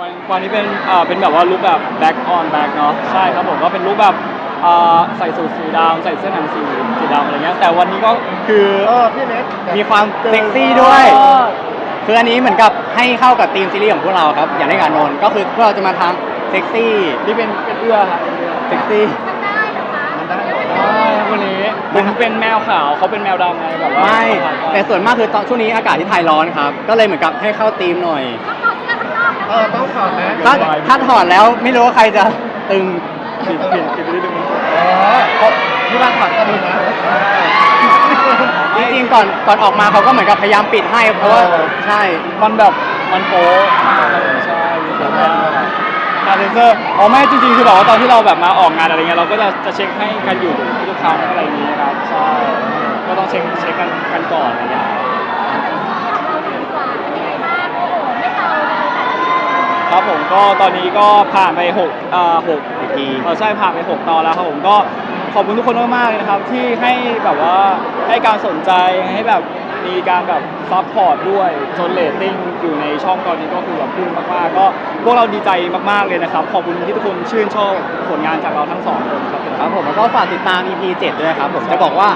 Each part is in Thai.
วันวันนี้เป็นอ่าเป็นแบบว่าลุคแบบ back on back เนาะใช่ครับผมก็เป็นลุคแบบอ่าใส่สูทสีดำใส่เสื้อหนังสีสีดำอะไรเงี้ยแต่วันนี้ก็คือเออพี่เล็กมีความเซ็กซี่ด้วย คืออันนี้เหมือนกับให้เข้ากับธีมซีรีส์ของพวกเราครับ อย่างในการนนท์ก็คือพวกเราจะมาทางเซ็กซี่นี่เป็นเป็นเอื้อครับเป็นเอื้อเซ็กซี่มันได้หมดใช่วันนี้ผมเป็นแมวขาวเขาเป็นแมวดำไงแบบว่าไม่แต่ส่วนมากคือตอนช่วงนี้อากาศที่ไทยร้อนครับ ก็เลยเหมือนกับให้เข้าธีมหน่อย เออต้องถอดนะถ้าถ้าถอดแล้วไม่รู้ว่าใครจะตึงผิดผิดผิดไปนิดนึงเออเขาที่บ้านถอดก็มีนะจริงๆก่อนก่อนออกมาเขาก็เหมือนกับพยายามปิดให้ เพราะว่าเออใช่มันแบบมันโป๊ะมากเลยใช่มีแบบว่าการเซนเซอร์อ๋อไม่จริงๆคือแบบว่าตอนที่เราแบบมาออกงานอะไรเงี้ยเราก็จะจะเช็คให้กันอยู่ทุกครั้งอะไรอย่างนี้ครับใช่ก็ต้องเช็คเช็คกันกันก่อนอะไรอย่างเงี้ย ครับ ผมก็ตอนนี้ก็ผ่านไป6อ่า6 EP เออใช่ผ่านไป 6 ตอนแล้วครับผมก็ขอบคุณทุกคนมากๆเลยนะครับ ที่ให้แบบว่าให้การสนใจให้แบบมีการแบบซัพพอร์ตด้วยจนเรตติ้งอยู่ในช่องตอนนี้ก็คือแบบพุ่งมากๆ ก็พวกเราดีใจมากๆเลยนะครับ ขอบคุณที่ทุกคนชื่นชอบผลงานจากเราทั้งสองคนครับผมครับผมแล้วก็ฝากติดตาม EP 7 ด้วยครับ ผมจะบอกว่า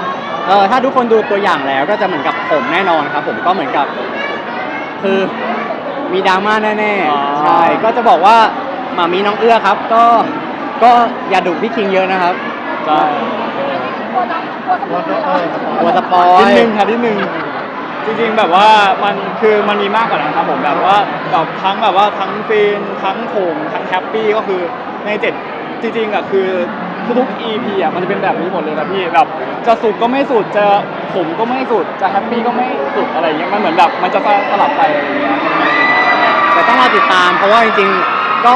เออถ้าทุกคนดูตัวอย่างแล้วก็จะเหมือนกับผมแน่นอนครับ ผมก็เหมือนกับ คือ มีดราม่าแน่ๆใช่ก็จะบอกว่าหมามีน้องเอื้อครับ ก็ก็อย่าดุพี่คิงเยอะนะครับใช่กลัวสปอนิยดนึงค่ะนิดนึงจริงๆแบบว่ามันคือมันมีมากกว่านั้นครับผมแบบว่าแบบทั้งแบบว่าทั้งฟีนทั้งโขงทั้งแฮปปี้ก็คือในเจ็ดจริงๆอะคือ ทุกๆ EP อะมันจะเป็นแบบนี้หมดเลยนะพี่แบบจะสุดก็ไม่สุดจะขมก็ไม่สุดจะแฮปปี้ก็ไม่สุดอะไรอย่างเงี้ยมันเหมือนแบบมันจะสลับไปอะไรอย่างเงี้ยแต่ต้องรอติดตามเพราะว่าจริงๆ ก็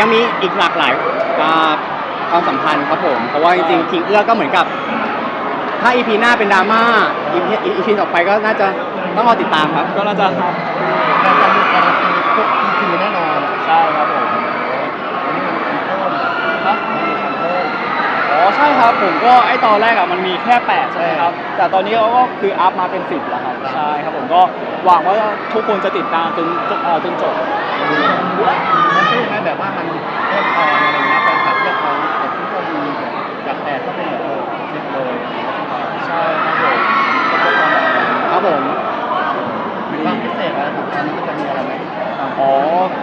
ยังมีอีกหลากหลายอ่าความสัมพันธ์ครับผม เพราะว่าจริงๆคิงเอื้อก็เหมือนกับ ถ้า EP หน้าเป็นดราม่า EP EP ต่อไปก็น่าจะต้องรอติดตามครับ ก็น่าจะแต่จะมีการันตีทุกทีแน่นอน ใช่ครับผม อันนี้มันมีเพิ่ม ครับ มันมีเพิ่ม อ๋อใช่ครับผม ก็ไอตอนแรกอะมันมีแค่8ใช่ไหมครับ แต่ตอนนี้เขาก็คืออัพมาเป็น 10 แล้วครับ ใช่ครับผมก็หวังว่าทุกคนจะติดตามจนจนเอ่อจนจบ มันเป็นยังไงแบบว่ามันเพิ่มพออะไรเงี้ยแฟนคลับเรียกร้องแต่ที่ก็มีจากแปดก็เป็นแบบเออสิบเลยใช่ครับผมก็ประมาณนั้นครับผมความพิเศษอะไรของมันจะมีอะไรไหมอ๋อ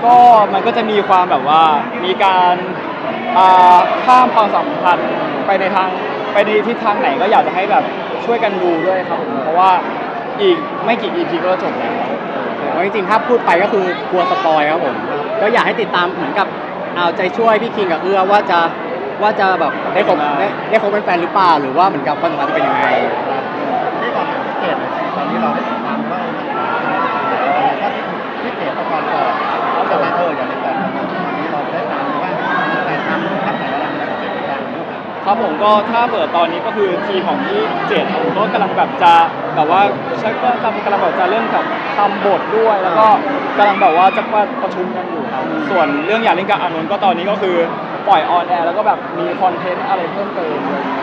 ก็มันก็จะมีความแบบว่ามีการอ่าข้ามความสัมพันธ์ไปในทาง ไปในทิศทางไหนก็อยากจะให้แบบช่วยกันดูด้วยครับผมเพราะว่าอีกไม่กี่ EP ก็จบแล้ว เพราะจริงๆ ถ้าพูดไปก็คือกลัวสปอยครับผม ก็อยากให้ติดตามเหมือนกับเอาใจช่วยพี่คิงกับเอื้อว่าจะว่าจะแบบได้คบได้ได้คบเป็นแฟนหรือเปล่าหรือว่าเหมือนกับความสัมพันธ์จะเป็นยังไงที่ก่อนพิเศษเลยตอนนี้เราพิเศษประกอบก่อนเขาจะมาเอออย่างในแต่ละวันนี้เราได้ตามว่าแต่ทำทักไหนอะไรนะเสร็จแล้ว ครับผมก็ถ้าเปิดตอนนี้ก็คือทีมของที่เจ็ดผมก็กำลังแบบจะแบบว่าใช่ก็กำลังกำลังแบบจะเริ่มกับทำบทด้วย แล้วก็กำลังแบบว่าจะประชุมกันอยู่ครับส่วนเรื่องอยากเล่นกับอานนท์ก็ตอนนี้ก็คือปล่อยออนแอร์แล้วก็แบบมีคอนเทนต์อะไรเพิ่มเติมอะไรอย่างเงี้ย